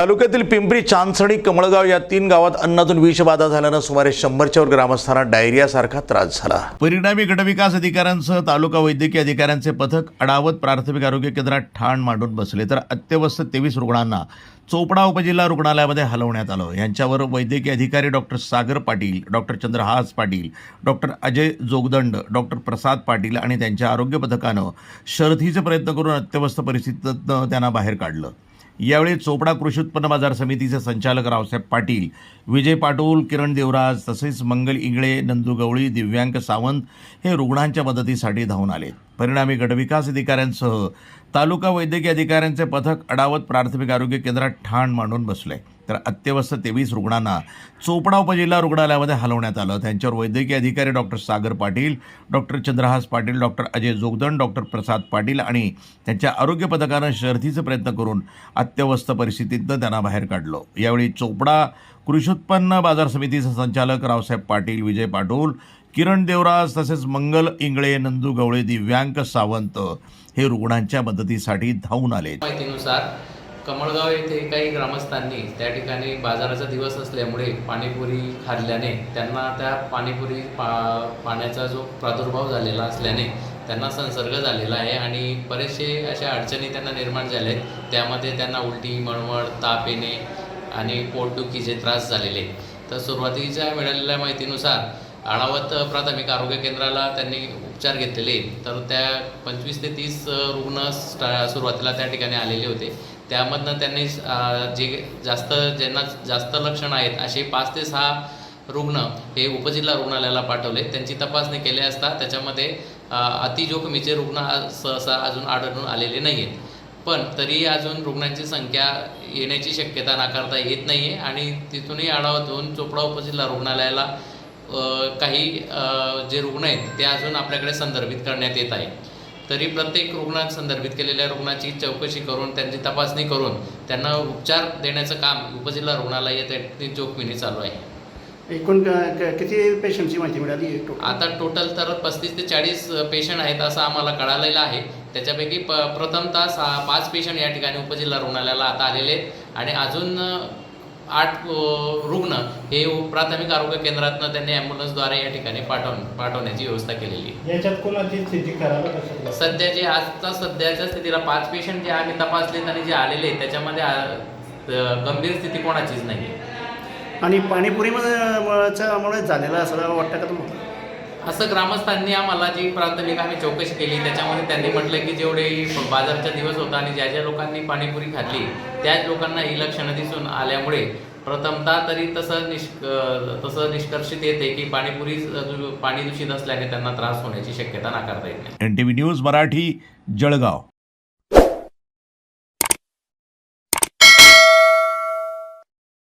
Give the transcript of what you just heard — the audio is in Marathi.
तालुक्यातील पिंपरी चांदसणी कमळगाव या तीन गावात अन्नातून विषबाधा झाल्यानं सुमारे शंभरच्या वर ग्रामस्थांना डायरियासारखा त्रास झाला. परिणामी गटविकास अधिकाऱ्यांसह तालुका वैद्यकीय अधिकाऱ्यांचे पथक अडावत प्राथमिक आरोग्य केंद्रात ठाण मांडून बसले. तर अत्यवस्थ तेवीस रुग्णांना चोपडा उपजिल्हा रुग्णालयामध्ये हलवण्यात आलं. यांच्यावर वैद्यकीय अधिकारी doctor Sagar Patil doctor Chandrahas Patil doctor Ajay Jogdand doctor Prasad Patil आणि त्यांच्या आरोग्य पथकानं शर्थीचे प्रयत्न करून अत्यवस्थ परिस्थितीतनं त्यांना बाहेर काढलं. यावेळी चोपडा कृषी उत्पन्न बाजार समितीचे संचालक रावसाहेब पाटील विजय पाटोल किरण देवराज तसेच मंगल इंगळे नंदू गवळी दिव्यांक सावंत हे रुग्णांच्या मदतीसाठी धावून आले परिणामी गटविकास अधिकाऱ्यांसह तालुका वैद्यकीय अधिकाऱ्यांचे पथक अडावत प्राथमिक आरोग्य केंद्रात ठाण मांडून बसले. तर अत्यवस्थ तेवीस रुग्णांना चोपडा उपजिल्हा रुग्णालयामध्ये हलवण्यात आलं. त्यांच्यावर वैद्यकीय अधिकारी doctor Sagar Patil doctor Chandrahas Patil doctor Ajay Jogdand doctor Prasad Patil आणि त्यांच्या आरोग्य पथकानं शर्थीचे प्रयत्न करून अत्यवस्थ परिस्थितीतनं त्यांना बाहेर काढलं. यावेळी चोपडा कृषी उत्पन्न बाजार समितीचे संचालक रावसाहेब पाटील विजय पाटोल किरण देवराज तसेच मंगल इंगळे नंदू गवळे दिव्यांक सावंत हे रुग्णांच्या मदतीसाठी धावून आले. माहितीनुसार कमळगाव येथे काही ग्रामस्थांनी त्या ठिकाणी बाजाराचा दिवस असल्यामुळे पाणीपुरी खाल्ल्याने त्यांना त्या पाणीपुरी पा पाण्याचा जो प्रादुर्भाव झालेला असल्याने त्यांना संसर्ग झालेला आहे आणि बरेचसे अशा अडचणी त्यांना निर्माण झाल्या आहेत. त्यामध्ये त्यांना उलटी मळमळ ताप येणे आणि पोटदुखीचे त्रास झालेले तर सुरुवातीच्या मिळालेल्या माहितीनुसार आळावत प्राथमिक आरोग्य केंद्राला त्यांनी उपचार घेतलेले. तर त्या पंचवीस ते तीस रुग्ण स्टा सुरुवातीला त्या ठिकाणी आलेले होते. त्यामधनं त्यांनी जे जास्त ज्यांना जास्त लक्षणं आहेत असे पाच ते सहा रुग्ण हे उपजिल्हा रुग्णालयाला पाठवले. त्यांची तपासणी केली असता त्याच्यामध्ये अतिजोखमीचे रुग्ण सहसा अजून आढळून आलेले नाही आहेत पण तरीही अजून रुग्णांची संख्या येण्याची शक्यता नाकारता येत नाही आहे आणि तिथूनही आढावातून चोपडा उपजिल्हा रुग्णालयाला काही जे रुग्ण आहेत ते अजून आपल्याकडे संदर्भित करण्यात येत आहे तरी प्रत्येक रुग्णात संदर्भित केलेल्या रुग्णाची चौकशी करून त्यांची तपासणी करून त्यांना उपचार देण्याचं काम उपजिल्हा रुग्णालयात जोखमीने चालू आहे. एकूण किती पेशंटची माहिती मिळाली? आता टोटल तर पस्तीस ते चाळीस पेशंट आहेत असं आम्हाला कळालेलं आहे. त्याच्यापैकी प प्रथमतः सहा पाच पेशंट या ठिकाणी उपजिल्हा रुग्णालयाला आता आलेले आहेत. आणि अजून आठ रुग्ण हे प्राथमिक आरोग्य केंद्रातनं त्यांनी ॲम्ब्युलन्सद्वारे या ठिकाणी पाठव पाठवण्याची व्यवस्था केलेली आहे. याच्यात कोणाची स्थिती खराब? सध्या? जे आजचा सध्याच्या स्थितीला पाच पेशंट जे आम्ही तपासलेत आणि जे आलेले आहेत त्याच्यामध्ये गंभीर स्थिती कोणाचीच नाही आहे आणि पाणीपुरीमध्ये मुळे झालेलं असं वाटतं का तुम्हाला? असं ग्रामस्थांनी आम्हाला जी प्राथमिक आम्ही चौकशी केली त्याच्यामध्ये त्यांनी म्हटलं की जेवढे बाजारचा दिवस होता आणि ज्या ज्या लोकांनी पाणीपुरी खाल्ली त्याच लोकांना ही लक्षणं दिसून आल्यामुळे प्रथमतः तरी तसं निष्क तसं निष्कर्षित येते की पाणीपुरी पाणी दूषित असल्याने त्यांना त्रास होण्याची शक्यता नाकारता येत नाही. N T V news Marathi Jalgaon.